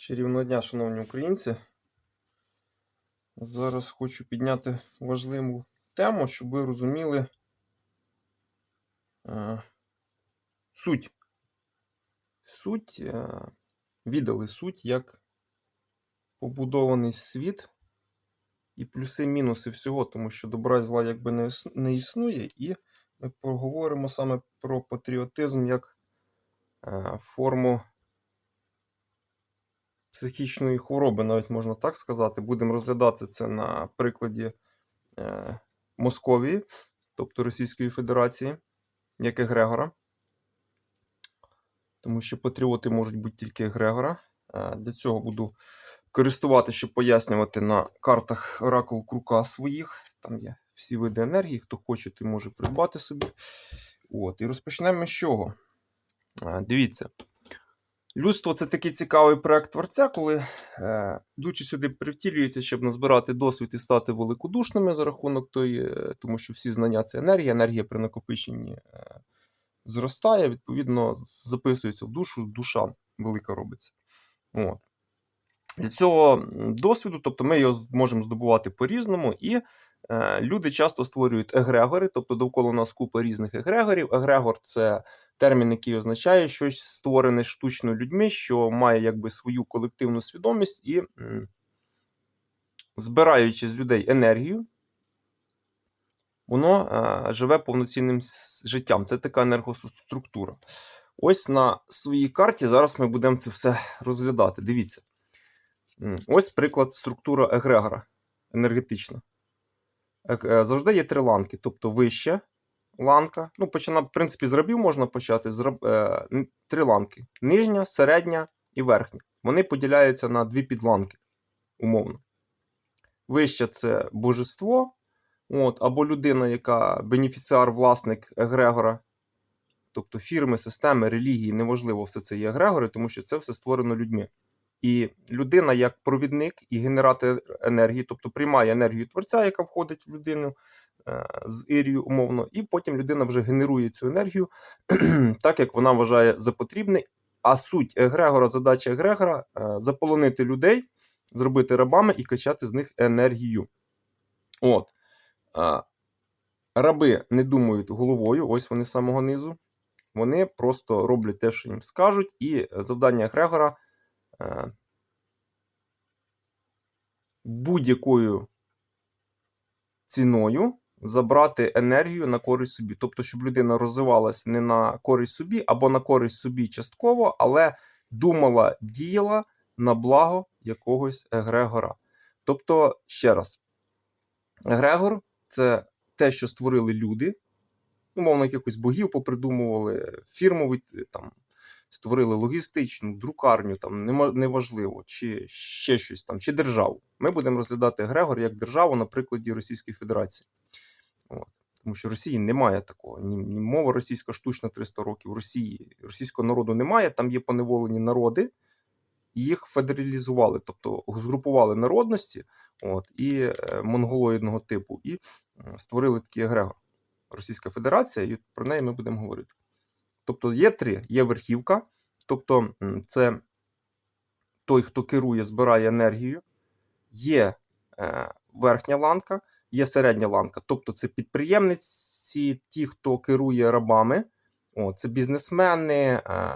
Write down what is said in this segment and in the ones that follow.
Чарівного дня, шановні українці. Зараз хочу підняти важливу тему, щоб ви розуміли е, суть. Суть, е, віддали суть, як побудований світ і плюси-мінуси всього, тому що добра і зла якби не, існує, і ми поговоримо саме про патріотизм як е, форму психічної хвороби, навіть можна так сказати. Будемо розглядати це на прикладі е, Московії, тобто Російської Федерації, як Егрегора. Тому що патріоти можуть бути тільки Егрегора. Е, для цього буду користувати, щоб пояснювати на картах Оракул Крука своїх. Там є всі види енергії. Хто хоче, той може придбати собі. От. І розпочнемо з чого? Е, дивіться. Людство це такий цікавий проект творця, коли е, дучі сюди привтілюється, щоб назбирати досвід і стати великодушними за рахунок тої, е, тому що всі знання це енергія, енергія при накопиченні е, зростає, відповідно, записується в душу, душа велика робиться. От. Для цього досвіду, тобто ми його можемо здобувати по-різному, і е, люди часто створюють егрегори, тобто довкола нас купа різних егрегорів. Егрегор це термін, який означає щось створене штучно людьми, що має якби свою колективну свідомість і, збираючи з людей енергію, воно живе повноцінним життям. Це така енергоструктура. Ось на своїй карті зараз ми будемо це все розглядати. Дивіться. Ось приклад структура егрегора енергетична. Е, Завжди є три ланки, тобто вища ланка. Ну, почина, в принципі, з рабів можна почати. З раб, е, три ланки: нижня, середня і верхня. Вони поділяються на дві підланки, умовно. Вища це божество, от, або людина, яка бенефіціар, власник егрегора, тобто фірми, системи, релігії, неважливо, все це є егрегори, тому що це все створено людьми. І людина як провідник і генератор енергії, тобто приймає енергію творця, яка входить в людину з ірію умовно, і потім людина вже генерує цю енергію так, як вона вважає за потрібне. А суть егрегора, задача егрегора е, заполонити людей, зробити рабами і качати з них енергію. От. Е, Раби не думають головою, ось вони з самого низу. Вони просто роблять те, що їм скажуть, і завдання егрегора е, будь-якою ціною забрати енергію на користь собі. Тобто, щоб людина розвивалась не на користь собі, або на користь собі частково, але думала, діяла на благо якогось егрегора. Тобто, ще раз, егрегор це те, що створили люди, умовно, якихось богів попридумували, фірму там, створили логістичну, друкарню, там неважливо, чи ще щось там, чи державу. Ми будемо розглядати Егрегор як державу на прикладі Російської Федерації. От. Тому що Росії немає такого. Ні, ні мова російська штучна 300 років. Росії російського народу немає, там є поневолені народи, і їх федералізували, тобто згрупували народності от, і е, монголоїдного типу, і створили такий егрегор. Російська Федерація, і про неї ми будемо говорити. Тобто є три: є верхівка, тобто це той, хто керує, збирає енергію, є е, верхня ланка, є середня ланка. Тобто це підприємниці, ті, хто керує рабами, о, це бізнесмени, е,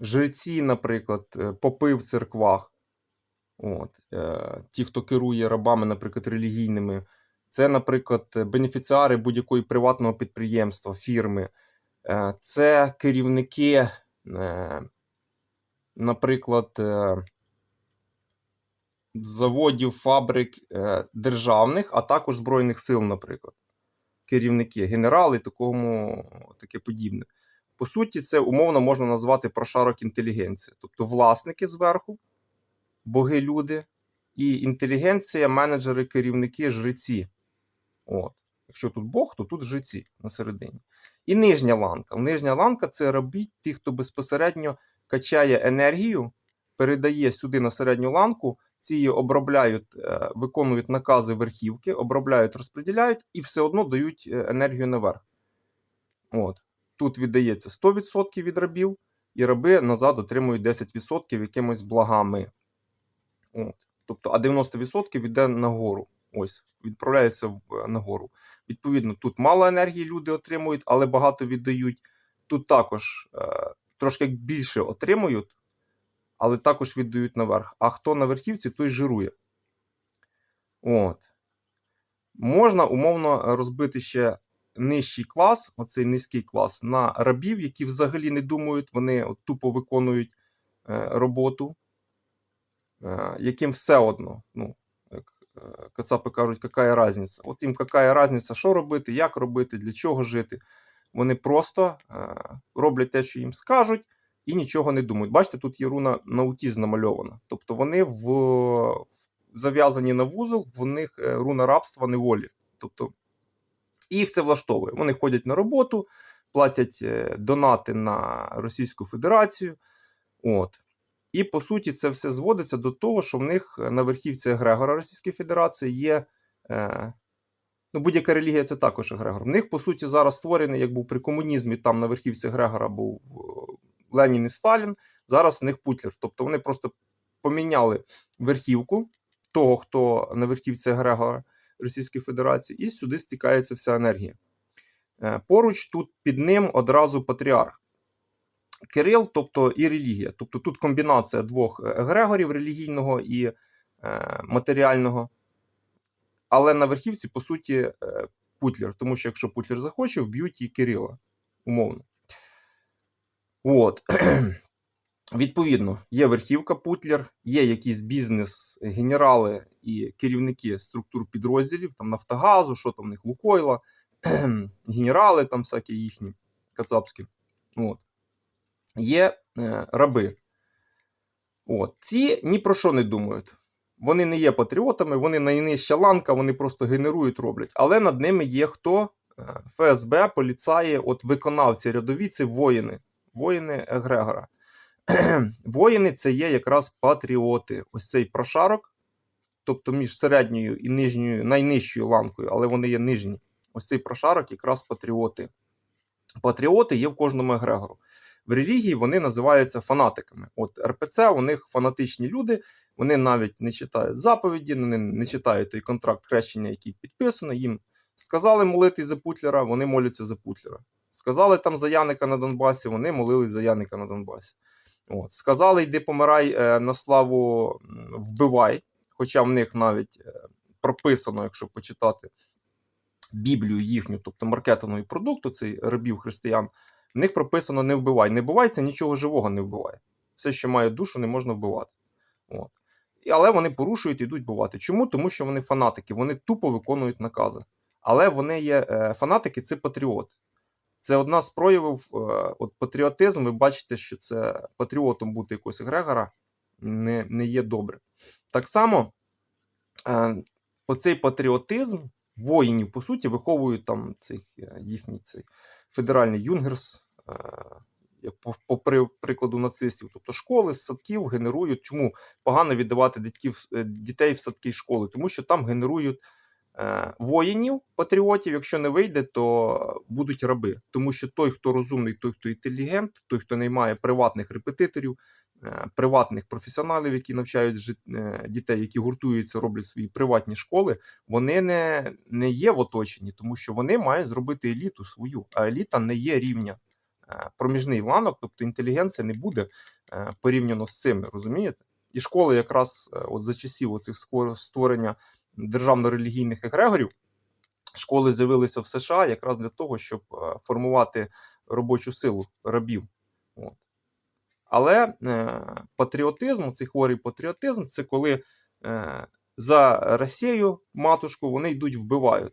жреці, наприклад, е, попи в церквах. От, е, ті, хто керує рабами, наприклад, релігійними, це, наприклад, бенефіціари будь-якої приватного підприємства, фірми, Е, це керівники, е, наприклад, е, заводів, фабрик е, державних, а також Збройних сил, наприклад. Керівники, генерали, такому, таке подібне. По суті, це умовно можна назвати прошарок інтелігенції, тобто власники зверху, боги люди, і інтелігенція, менеджери, керівники, жреці. От. Якщо тут Бог, то тут жреці на середині. І нижня ланка. Нижня ланка це робіть ті, хто безпосередньо качає енергію, передає сюди на середню ланку, ці обробляють, е, виконують накази верхівки, обробляють, розподіляють і все одно дають е, енергію наверх. От. Тут віддається 100% від рабів, і раби назад отримують 10% якимось благами. От. Тобто, а 90% йде нагору. Ось, відправляється в, нагору. Відповідно, тут мало енергії люди отримують, але багато віддають. Тут також е, трошки більше отримують, але також віддають наверх. А хто на верхівці, той жирує. От. Можна умовно розбити ще нижчий клас, оцей низький клас, на рабів, які взагалі не думають, вони от тупо виконують е, роботу, е, яким все одно. Ну, як е, кацапи кажуть, яка різниця. От їм яка різниця, що робити, як робити, для чого жити. Вони просто е, роблять те, що їм скажуть, і нічого не думають. Бачите, тут є руна наутізм намальована. Тобто вони в, в зав'язані на вузол, в них е, руна рабства неволі. Тобто їх це влаштовує. Вони ходять на роботу, платять е, донати на Російську Федерацію. От. І по суті, це все зводиться до того, що в них на верхівці Егрегора Російської Федерації є. Е, Ну, будь-яка релігія це також Егрегор. В них, по суті, зараз створений, як був при комунізмі, там на верхівці Егрегора був е, Ленін і Сталін. Зараз в них Путлер. Тобто вони просто поміняли верхівку того, хто на верхівці Егрегора Російської Федерації, і сюди стікається вся енергія. Е, Поруч тут під ним одразу патріарх. Кирил, тобто і релігія. Тобто тут комбінація двох егрегорів релігійного і е, матеріального. Але на верхівці, по суті, е, Путлер. Тому що якщо Путлер захоче, вб'ють і Кирила. Умовно. От. Відповідно, є верхівка Путлер, є якісь бізнес-генерали і керівники структур підрозділів, там Нафтогазу, що там в них Лукойла, генерали там всякі їхні кацапські. От. Є е, раби. От. Ці ні про що не думають. Вони не є патріотами, вони найнижча ланка, вони просто генерують, роблять. Але над ними є хто? Е, ФСБ, поліцаї, от виконавці, рядові це воїни, воїни Егрегора. воїни це є якраз патріоти. Ось цей прошарок, тобто між середньою і нижньою, найнижчою ланкою, але вони є нижні. Ось цей прошарок якраз патріоти. Патріоти є в кожному Егрегору. В релігії вони називаються фанатиками. От РПЦ, у них фанатичні люди, вони навіть не читають заповіді, вони не читають той контракт хрещення, який підписано. Їм сказали молити за Путлера, вони моляться за Путлера. Сказали там за Яника на Донбасі, вони молились за Яника на Донбасі. От. Сказали, йди помирай е, на славу вбивай. Хоча в них навіть е, прописано, якщо почитати Біблію їхню, тобто маркетинговий продукт, цей рабів християн, в них прописано не вбивай. Не вбивай, це нічого живого не вбиває. Все, що має душу, не можна вбивати. От. Але вони порушують і йдуть бувати. Чому? Тому що вони фанатики, вони тупо виконують накази. Але вони є е, фанатики, це патріоти. Це одна з проявів е, от патріотизм. Ви бачите, що це патріотом бути якогось Грегора не не є добре. Так само е, оцей патріотизм воїнів, по суті, виховують там цей, їхній цей федеральний юнгерс, по, по прикладу нацистів, тобто школи з садків генерують. Чому погано віддавати дітей в садки школи? Тому що там генерують е, воїнів, патріотів. Якщо не вийде, то будуть раби. Тому що той, хто розумний, той, хто інтелігент, той, хто не має приватних репетиторів, е, приватних професіоналів, які навчають е, дітей, які гуртуються, роблять свої приватні школи, вони не, не є в оточенні, тому що вони мають зробити еліту свою, а еліта не є рівня. Е, проміжний ланок, тобто інтелігенція не буде е, порівняно з цими, розумієте? І школи якраз е, от за часів оцих створення державно-релігійних егрегорів, школи з'явилися в США якраз для того, щоб формувати робочу силу рабів. От. Але е, патріотизм, цей хворий патріотизм це коли е, за Росію матушку вони йдуть вбивають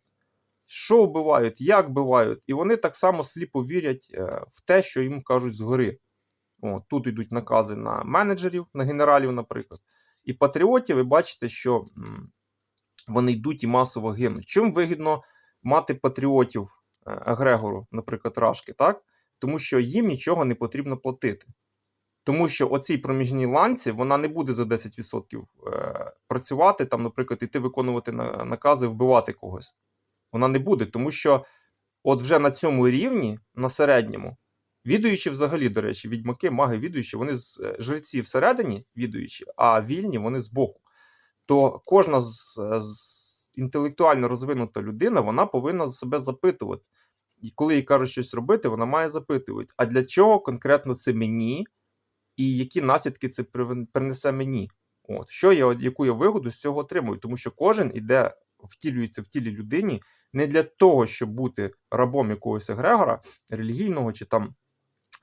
що вбивають, як вбивають, і вони так само сліпо вірять е, в те, що їм кажуть згори. О, Тут йдуть накази на менеджерів, на генералів, наприклад. І патріотів, ви бачите, що вони йдуть і масово гинуть. Чим вигідно мати патріотів Агрегору, е, наприклад, Рашки, так? Тому що їм нічого не потрібно платити. Тому що оцій проміжній ланці вона не буде за 10% е, працювати, там, наприклад, іти виконувати накази, вбивати когось вона не буде, тому що от вже на цьому рівні, на середньому, Відуючі взагалі, до речі, відьмаки, маги відуючі, вони з е, жреці всередині відуючі, а вільні вони збоку. То кожна з, з інтелектуально розвинута людина вона повинна себе запитувати. І коли їй кажуть щось робити, вона має запитувати, а для чого конкретно це мені, і які наслідки це принесе мені? От, що я, яку я вигоду з цього отримую? Тому що кожен іде, втілюється в тілі людині не для того, щоб бути рабом якогось егрегора, релігійного чи там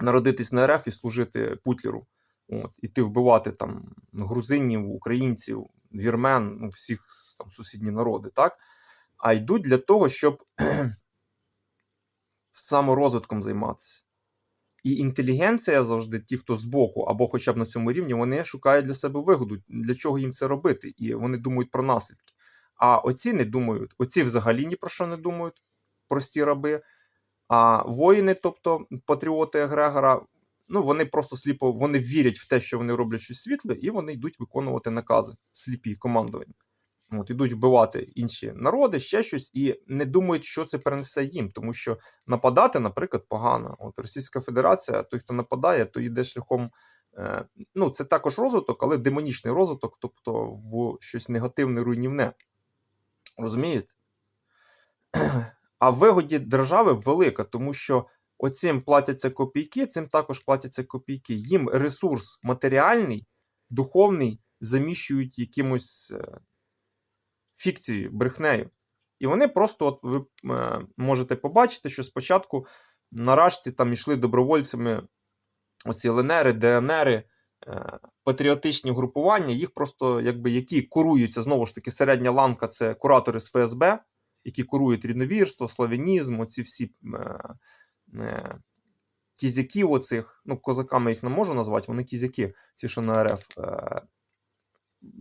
народитись на РФ і служити Путлеру. От, іти вбивати там грузинів, українців, вірмен, ну, всіх там сусідні народи, так? А йдуть для того, щоб саморозвитком займатися. І інтелігенція завжди, ті, хто збоку, або хоча б на цьому рівні, вони шукають для себе вигоду, для чого їм це робити, і вони думають про наслідки. А оці не думають, оці взагалі ні про що не думають, прості раби. А воїни, тобто патріоти Егрегора, ну вони просто сліпо вони вірять в те, що вони роблять щось світле, і вони йдуть виконувати накази, сліпі командування. От, ідуть вбивати інші народи, ще щось, і не думають, що це принесе їм, тому що нападати, наприклад, погано. От Російська Федерація, той, хто нападає, то йде шляхом. Е, ну, це також розвиток, але демонічний розвиток, тобто в щось негативне, руйнівне. Розумієте? А вигоді держави велика, тому що оцим платяться копійки, цим також платяться копійки. Їм ресурс матеріальний, духовний заміщують якимось е, фікцією, брехнею. І вони просто, от ви е, можете побачити, що спочатку на рашці там йшли добровольцями оці ЛНРи, ДНРи, е, патріотичні групування, їх просто, якби, які куруються, знову ж таки, середня ланка це куратори з ФСБ, які курують рідновірство, славянізм, оці всі кізяків оцих, ну, козаками їх не можу назвати, вони кізяки, ці, що на РФ, е,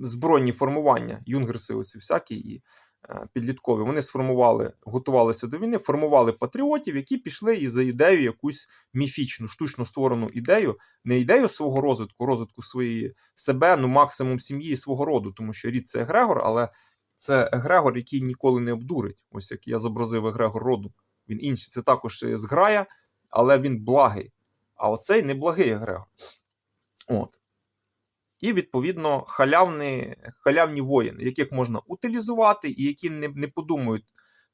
збройні формування, юнгерси, оці всякі і е, підліткові. Вони сформували, готувалися до війни, формували патріотів, які пішли і за ідею якусь міфічну, штучно створену ідею, не ідею свого розвитку, розвитку своєї себе, ну максимум сім'ї і свого роду, тому що рід це егрегор, але це егрегор, який ніколи не обдурить. Ось як я зобразив егрегор роду. Він інший. Це також е, зграя, але він благий. А оцей не благий егрегор. От. І, відповідно, халявні, халявні воїни, яких можна утилізувати, і які не, не подумають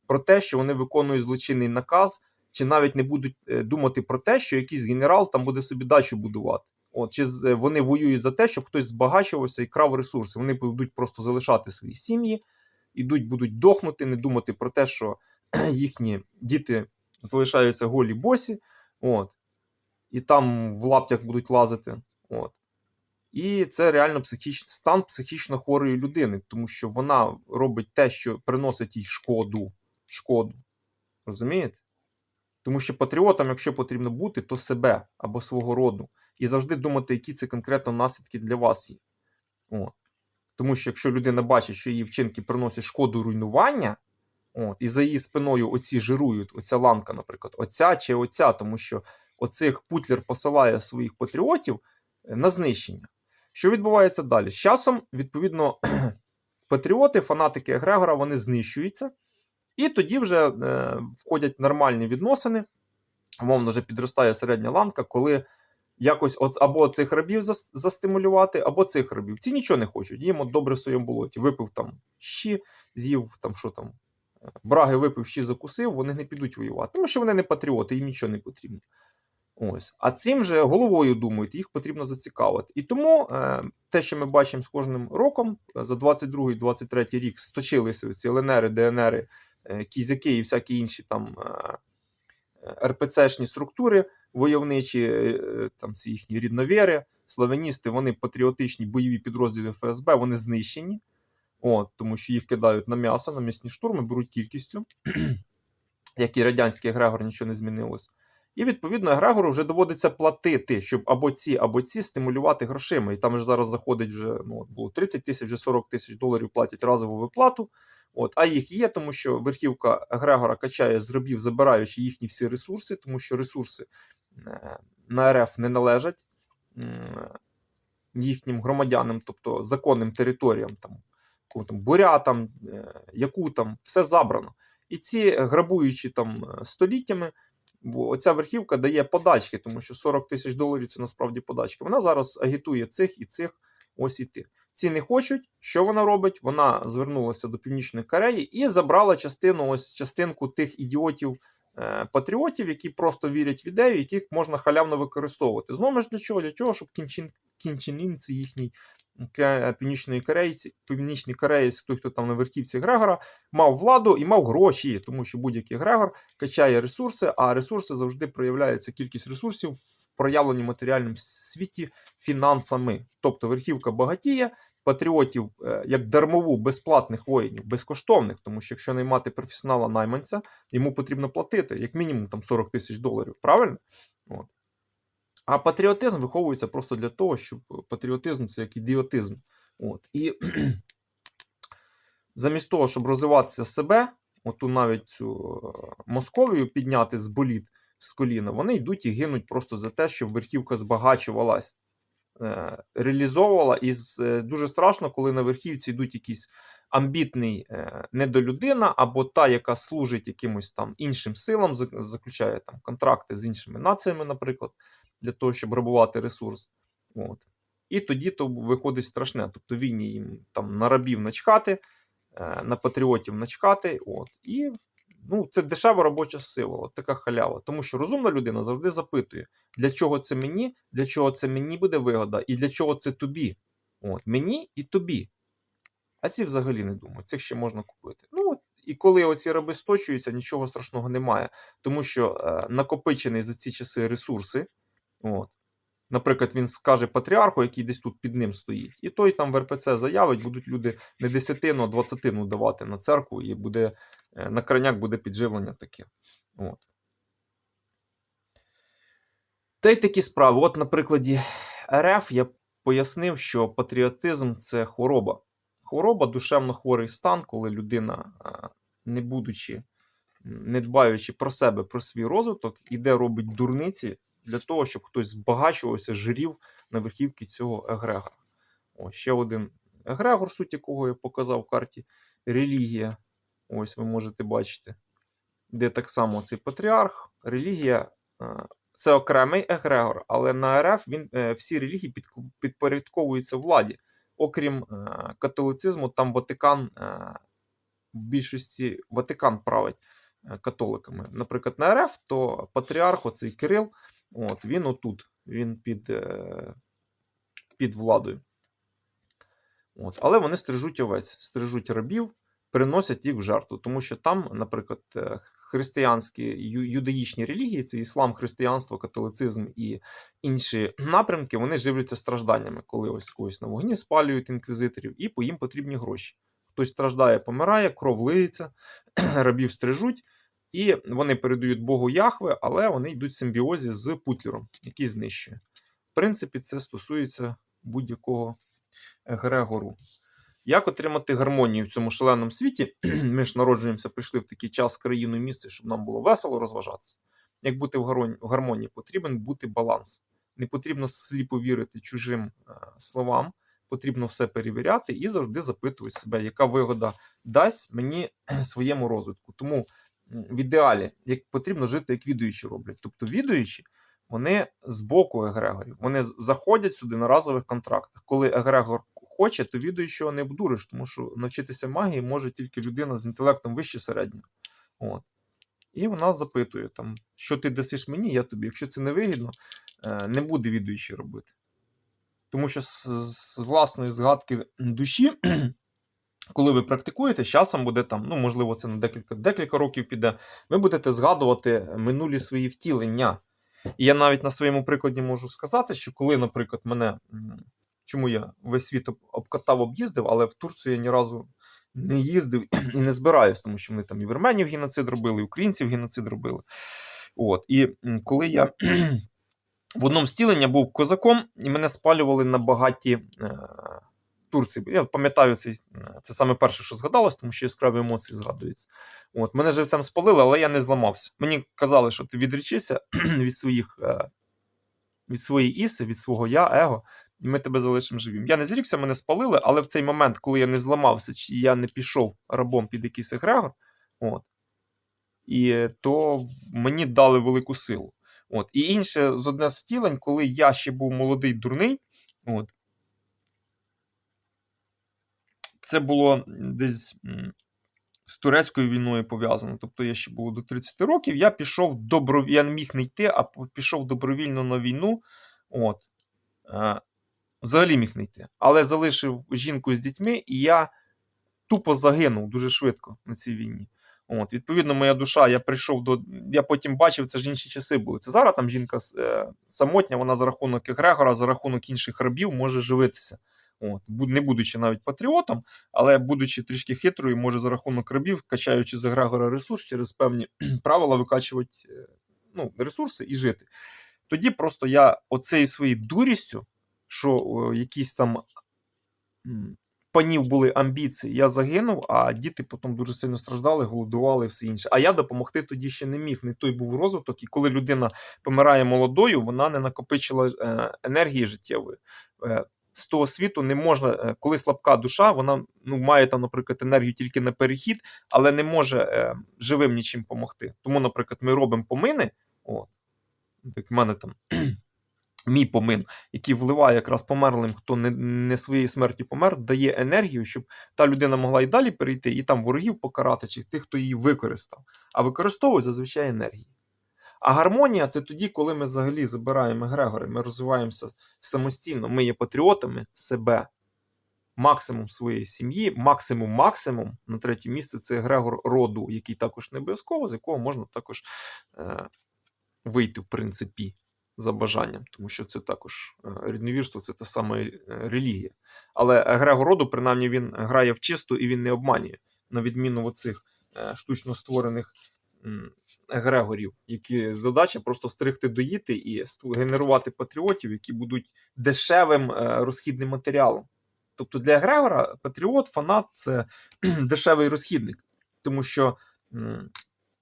про те, що вони виконують злочинний наказ, чи навіть не будуть е, думати про те, що якийсь генерал там буде собі дачу будувати. От, чи е, вони воюють за те, щоб хтось збагачувався і крав ресурси. Вони будуть просто залишати свої сім'ї, ідуть, будуть дохнути, не думати про те, що їхні діти залишаються голі босі, от, і там в лаптях будуть лазити. От. І це реально психічний стан психічно хворої людини, тому що вона робить те, що приносить їй шкоду. шкоду. Розумієте? Тому що патріотом, якщо потрібно бути, то себе або свого роду. І завжди думати, які це конкретно наслідки для вас є. От. Тому що якщо людина бачить, що її вчинки приносять шкоду руйнування, от, і за її спиною оці жирують, оця ланка, наприклад, оця чи оця, тому що оцих Путлер посилає своїх патріотів е, на знищення. Що відбувається далі? З часом, відповідно, патріоти, фанатики Егрегора, вони знищуються, і тоді вже е, входять нормальні відносини. Умовно вже підростає середня ланка, коли якось от, або цих рабів зас- застимулювати, або цих рабів. Ці нічого не хочуть. Їм от добре в своєму болоті. Випив там щі, з'їв там що там. Браги випив, щі закусив, вони не підуть воювати, тому що вони не патріоти, їм нічого не потрібно. Ось. А цим же головою думають, їх потрібно зацікавити. І тому е, те, що ми бачимо з кожним роком, за 22-23 рік сточилися ці ЛНРи, ДНРи, е, кізяки і всякі інші там е, е, РПЦшні структури войовничі, е, там ці їхні рідновіри, славяністи, вони патріотичні бойові підрозділи ФСБ, вони знищені. От, тому що їх кидають на м'ясо, на м'ясні штурми, беруть кількістю. Як і радянський егрегор, нічого не змінилось. І відповідно Егрегору вже доводиться платити, щоб або ці, або ці стимулювати грошима. І там ж зараз заходить вже ну, от було 30 тисяч, вже 40 тисяч доларів платять разову виплату. От, а їх є, тому що верхівка Егрегора качає з рабів, забираючи їхні всі ресурси, тому що ресурси е, на РФ не належать їхнім громадянам, тобто законним територіям, там, кому там бурятам, е, якутам, все забрано. І ці грабуючі там е, століттями оця верхівка дає подачки, тому що 40 тисяч доларів це насправді подачки. Вона зараз агітує цих і цих, ось і тих. Ці не хочуть. Що вона робить? Вона звернулася до Північної Кореї і забрала частину, ось частинку тих ідіотів. Е, Патріотів, які просто вірять в ідею, яких можна халявно використовувати. Знову ж для чого? Для того, щоб кінчин, їхній Ке- Північної Корейці, Північний Кореєць, той, хто там на верхівці Грегора, мав владу і мав гроші, тому що будь-який Грегор качає ресурси, а ресурси завжди проявляються кількість ресурсів в проявленні матеріальному світі фінансами. Тобто верхівка багатіє, патріотів е, як дармову безплатних воїнів, безкоштовних, тому що якщо наймати професіонала найманця, йому потрібно платити як мінімум там 40 тисяч доларів. Правильно? От. А патріотизм виховується просто для того, щоб патріотизм це як ідіотизм. От. І замість того, щоб розвиватися себе, оту навіть цю е, Московію підняти з боліт з коліна, вони йдуть і гинуть просто за те, щоб верхівка збагачувалась, е, реалізовувала. І е, дуже страшно, коли на верхівці йдуть якісь амбітний е, недолюдина, або та, яка служить якимось там іншим силам, заключає там контракти з іншими націями, наприклад, для того, щоб грабувати ресурс. От. І тоді то виходить страшне. Тобто війні їм там на рабів начхати, е, на патріотів начхати. От. І ну, це дешева робоча сила, от така халява. Тому що розумна людина завжди запитує, для чого це мені, для чого це мені буде вигода, і для чого це тобі. От. Мені і тобі. А ці взагалі не думають, цих ще можна купити. Ну, от, і коли оці раби сточуються, нічого страшного немає. Тому що е, накопичений за ці часи ресурси. От. Наприклад, він скаже патріарху, який десь тут під ним стоїть, і той там в РПЦ заявить, будуть люди не десятину, а двадцятину давати на церкву, і буде е, на краняк буде підживлення таке. От. Та й такі справи. От на прикладі РФ я пояснив, що патріотизм це хвороба. Хвороба душевно хворий стан, коли людина, е, не будучи, не дбаючи про себе, про свій розвиток, іде робить дурниці для того, щоб хтось збагачувався, жирів на верхівці цього егрегора. Ось ще один егрегор, суть якого я показав в карті релігія. Ось ви можете бачити, де так само цей патріарх, релігія. е, Це окремий егрегор, але на РФ він, е, всі релігії підпорядковуються владі. Окрім е, католицизму, там Ватикан в більшості Ватикан править католиками. Наприклад, на РФ, то патріарх, оцей Кирил, от, він отут, він під, е, під владою. От. Але вони стрижуть овець, стрижуть рабів, приносять їх в жертву. Тому що там, наприклад, е, християнські ю- юдаїчні релігії, це іслам, християнство, католицизм і інші напрямки, вони живляться стражданнями, коли ось когось на вогні спалюють інквізиторів, і по їм потрібні гроші. Хтось страждає, помирає, кров лиється, рабів стрижуть. І вони передають Богу Яхве, але вони йдуть в симбіозі з Путлером, який знищує. В принципі, це стосується будь-якого егрегору. Як отримати гармонію в цьому шаленому світі? Ми ж народжуємося, прийшли в такий час, країну місце, щоб нам було весело розважатися. Як бути в гармонії. Потрібен бути баланс. Не потрібно сліпо вірити чужим е, словам, потрібно все перевіряти і завжди запитувати себе, яка вигода дасть мені своєму розвитку. Тому в ідеалі як потрібно жити, як відуючі роблять. Тобто відуючі, вони з боку егрегорів, вони заходять сюди на разових контрактах. Коли егрегор хоче, то відуючого не обдуриш, тому що навчитися магії може тільки людина з інтелектом вище середнього. От. І вона запитує, там, що ти дасиш мені, я тобі. Якщо це не вигідно, е, не буде відуючий робити. Тому що з, з власної згадки душі, коли ви практикуєте, з часом буде там, ну, можливо, це на декілька, декілька років піде, ви будете згадувати минулі свої втілення. І я навіть на своєму прикладі можу сказати, що коли, наприклад, мене. Чому я весь світ обкатав, об'їздив, але в Турцію я ні разу не їздив і не збираюсь, тому що вони там і вірменів геноцид робили, і українців геноцид робили. От. І коли я в одному стіленні був козаком, і мене спалювали на багаті е, Турції. Я пам'ятаю це, це саме перше, що згадалось, тому що яскраві емоції згадуються. От, мене живцем спалили, але я не зламався. Мені казали, що ти відречися від своїх. Е, від своєї іси, від свого я, его, і ми тебе залишимо живим. Я не зрікся, мене спалили, але в цей момент, коли я не зламався, чи я не пішов рабом під якийсь егрегор, от, і то мені дали велику силу. От. І інше з одне з втілень, коли я ще був молодий дурний, от, це було десь з турецькою війною пов'язано. Тобто я ще був до 30 років, я пішов добровільно, я не міг не йти, а пішов добровільно на війну. От. Е, взагалі міг не йти. Але залишив жінку з дітьми, і я тупо загинув дуже швидко на цій війні. От, відповідно, моя душа, я прийшов до. Я потім бачив, це ж інші часи були. Це зараз там жінка е, самотня, вона за рахунок Егрегора, за рахунок інших рабів може живитися. От, не будучи навіть патріотом, але будучи трішки хитрою, може за рахунок рабів, качаючи з Егрегора ресурс через певні правила викачувати е, ну, ресурси і жити. Тоді просто я оцею своєю дурістю, що о, якісь там панів були амбіції, я загинув, а діти потім дуже сильно страждали, голодували і все інше. А я допомогти тоді ще не міг. Не той був розвиток. І коли людина помирає молодою, вона не накопичила е, енергії життєвої. З того світу не можна, е, коли слабка душа, вона ну, має там, наприклад, енергію тільки на перехід, але не може е, живим нічим допомогти. Тому, наприклад, ми робимо помини. От, як в мене там мій помин, який вливає якраз померлим, хто не, не своєю смертю помер, дає енергію, щоб та людина могла і далі перейти, і там ворогів покарати, чи тих, хто її використав. А використовує зазвичай енергію. А гармонія це тоді, коли ми взагалі забираємо егрегори, ми розвиваємося самостійно, ми є патріотами себе, максимум своєї сім'ї, максимум максимум на третє місце це егрегор роду, який також не обов'язково, з якого можна також е, вийти, в принципі, за бажанням, тому що це також е, рідновірство, це та сама е, релігія. Але егрегор роду, принаймні, він грає в чисту і він не обманює, на відміну оцих е, штучно створених м, егрегорів, які задача просто стригти доїти і генерувати патріотів, які будуть дешевим е, розхідним матеріалом. Тобто для егрегора патріот, фанат це дешевий розхідник, тому що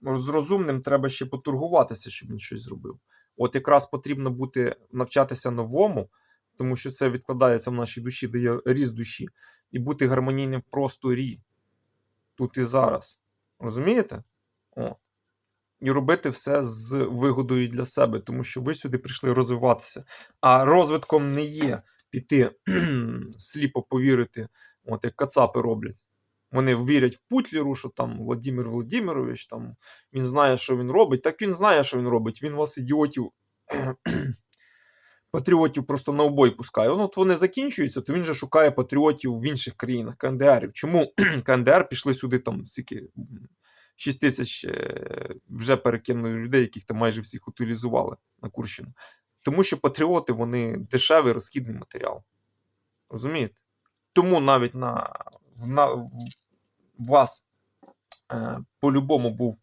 з розумним треба ще поторгуватися, щоб він щось зробив. От якраз потрібно бути навчатися новому, тому що це відкладається в нашій душі, дає ріст душі, і бути гармонійним в просторі тут і зараз. Розумієте? О. І робити все з вигодою для себе, тому що ви сюди прийшли розвиватися. А розвитком не є піти сліпо повірити, от як кацапи роблять. Вони вірять в Путлеру, що там Владимир Володимирович, там він знає, що він робить. Так він знає, що він робить. Він вас, ідіотів, патріотів просто на обой пускає. Ну, от вони закінчуються, то він же шукає патріотів в інших країнах, КНДРів. Чому КНДР пішли сюди там скільки? 6 тисяч е, вже перекинули людей, яких там майже всіх утилізували на Курщину. Тому що патріоти вони дешевий розхідний матеріал. Розумієте? Тому навіть на, в, на, в вас е, по-любому був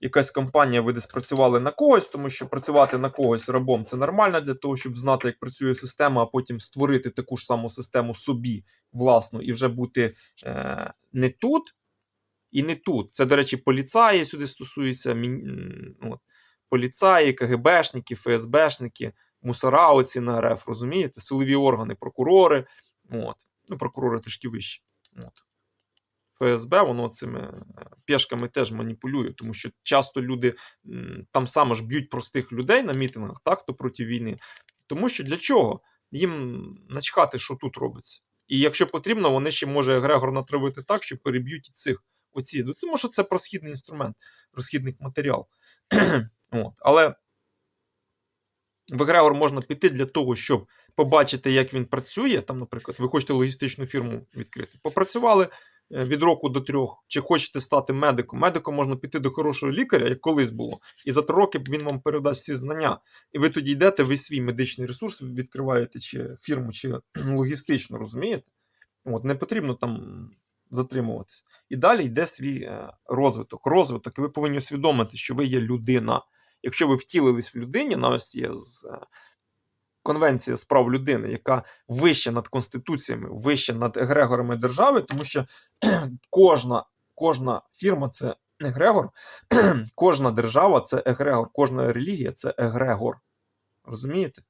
якась компанія, ви десь працювали на когось, тому що працювати на когось рабом це нормально для того, щоб знати, як працює система, а потім створити таку ж саму систему собі власну і вже бути е, не тут і не тут. Це, до речі, поліцаї сюди стосується. мін- От, поліцаї, КГБшники, ФСБшники, мусора оці на РФ, розумієте? Силові органи, прокурори. От. Ну, прокурори трішки вищі. От. ФСБ, воно цими е, пешками теж маніпулює, тому що часто люди там саме ж б'ють простих людей на мітингах, так, то проти війни. Тому що для чого? Їм начхати, що тут робиться. І якщо потрібно, вони ще може егрегор натравити так, що переб'ють і цих оці. Ну, тому що це просхідний інструмент, розхідний матеріал. От. Але в егрегор можна піти для того, щоб побачити, як він працює. Там, наприклад, ви хочете логістичну фірму відкрити. Попрацювали е, від року до трьох, чи хочете стати медиком. Медиком можна піти до хорошого лікаря, як колись було, і за три роки він вам передасть всі знання. І ви тоді йдете, ви свій медичний ресурс відкриваєте, чи фірму, чи логістично, розумієте? От, не потрібно там затримуватись. І далі йде свій е, розвиток. Розвиток, і ви повинні усвідомити, що ви є людина. Якщо ви втілились в людині, на ось є з, е, Конвенція з прав людини, яка вища над конституціями, вища над егрегорами держави, тому що кожна, кожна фірма це егрегор, кожна держава це егрегор, кожна релігія це егрегор. Розумієте?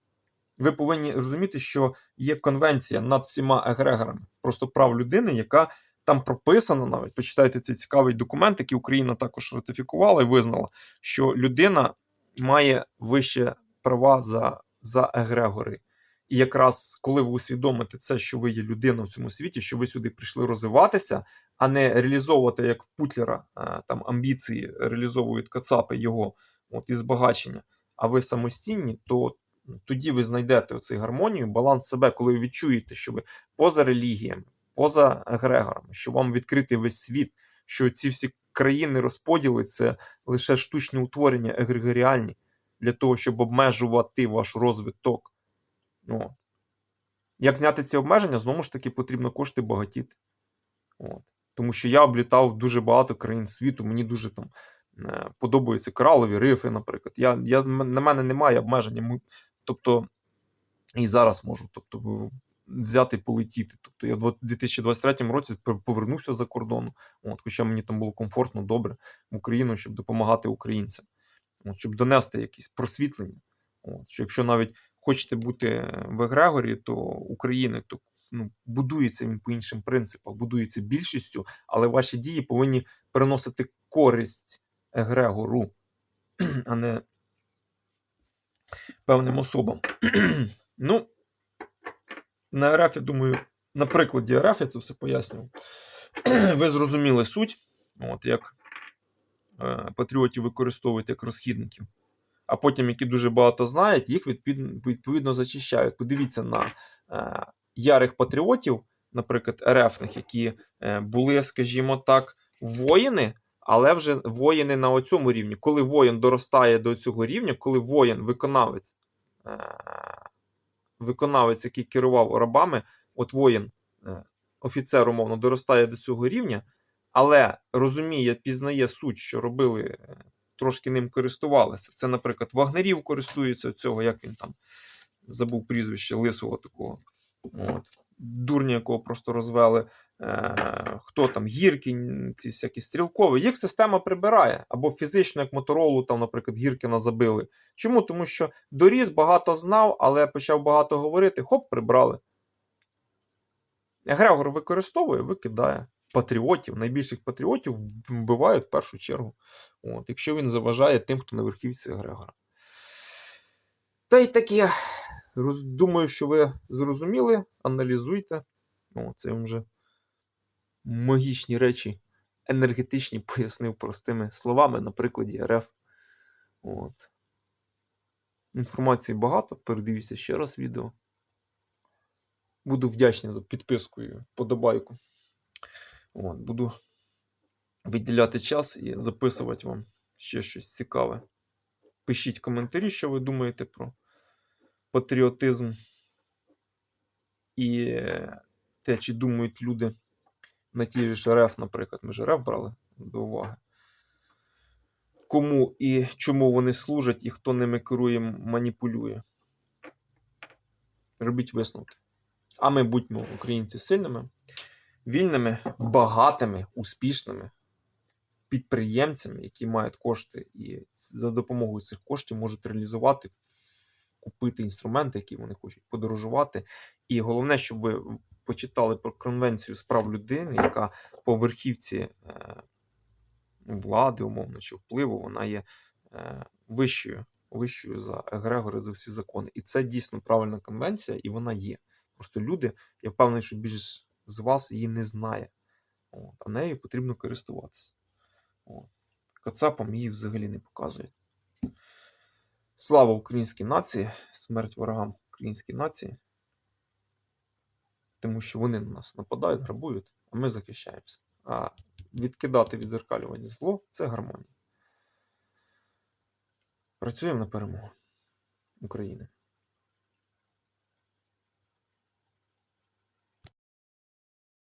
Ви повинні розуміти, що є конвенція над всіма егрегорами, просто прав людини, яка Там прописано навіть, почитайте цей цікавий документ, який Україна також ратифікувала і визнала, що людина має вище права за, за егрегори. І якраз коли ви усвідомите це, що ви є людина в цьому світі, що ви сюди прийшли розвиватися, а не реалізовувати, як в Путлера, е, там амбіції реалізовують Кацапи його от, і збагачення, а ви самостійні, то тоді ви знайдете оцей гармонію, баланс себе, коли ви відчуєте, що ви поза релігіями, поза егрегорами, що вам відкритий весь світ, що ці всі країни розподіли це лише штучні утворення егрегоріальні для того, щоб обмежувати ваш розвиток. От. Як зняти ці обмеження, знову ж таки, потрібно кошти багатіти. От. Тому що я облітав дуже багато країн світу, мені дуже там е, подобаються коралові рифи, наприклад. Я, я, на мене немає обмеження. Тобто, і зараз можу тобто, взяти полетіти. Тобто я в 2023 році повернувся за кордону, от, хоча мені там було комфортно, добре в Україну, щоб допомагати українцям, от, щоб донести якісь просвітлення. От, що якщо навіть хочете бути в Егрегорі, то України, то ну, будується він по іншим принципам, будується більшістю, але ваші дії повинні приносити користь Егрегору, а не певним особам. ну, на РФ, я думаю, на прикладі РФ я це все пояснював. Ви зрозуміли суть, от, як е, патріотів використовують як розхідників. А потім, які дуже багато знають, їх відповідно, зачищають. Подивіться на е, ярих патріотів, наприклад, РФних, які е, були, скажімо так, воїни, але вже воїни на оцьому рівні. Коли воїн доростає до цього рівня, коли воїн, виконавець, який керував рабами, от воїн, е, офіцер, умовно, доростає до цього рівня, але розуміє, пізнає суть, що робили, е, трошки ним користувалися. Це, наприклад, Вагнерів користується цього, як він там забув прізвище лисого такого. От. Дурня, якого просто розвели. Е, хто там, Гіркін, ці всякі стрілкові. Їх система прибирає. Або фізично, як моторолу, там, наприклад, Гіркіна забили. Чому? Тому що доріс, багато знав, але почав багато говорити, хоп, прибрали. Егрегор використовує, викидає. Патріотів, найбільших патріотів вбивають в першу чергу. От, якщо він заважає тим, хто на верхівці Егрегора. Та й таке. Думаю, що ви зрозуміли, аналізуйте. О, це вам вже магічні речі, енергетичні пояснив простими словами на прикладі РФ. От. Інформації багато. Передивіться ще раз відео. Буду вдячний за підписку і подобайку. От, буду виділяти час і записувати вам ще щось цікаве. Пишіть коментарі, що ви думаєте про патріотизм і те, чи думають люди на тій ж РФ, наприклад. Ми ж РФ брали до уваги. Кому і чому вони служать, і хто ними керує, маніпулює. Робіть висновки. А ми будьмо українці сильними, вільними, багатими, успішними підприємцями, які мають кошти, і за допомогою цих коштів можуть реалізувати, купити інструменти, які вони хочуть, подорожувати. І головне, щоб ви почитали про Конвенцію з прав людини, яка по верхівці е, влади, умовно, чи впливу, вона є е, вищою, вищою за егрегори, за всі закони. І це дійсно правильна конвенція, і вона є. Просто люди, я впевнений, що більшість з вас її не знає. От, а нею потрібно користуватися. От. Кацапам її взагалі не показують. Слава українській нації, смерть ворогам українській нації. Тому що вони на нас нападають, грабують, а ми захищаємося. А відкидати відзеркалювати зло це гармонія. Працюємо на перемогу України.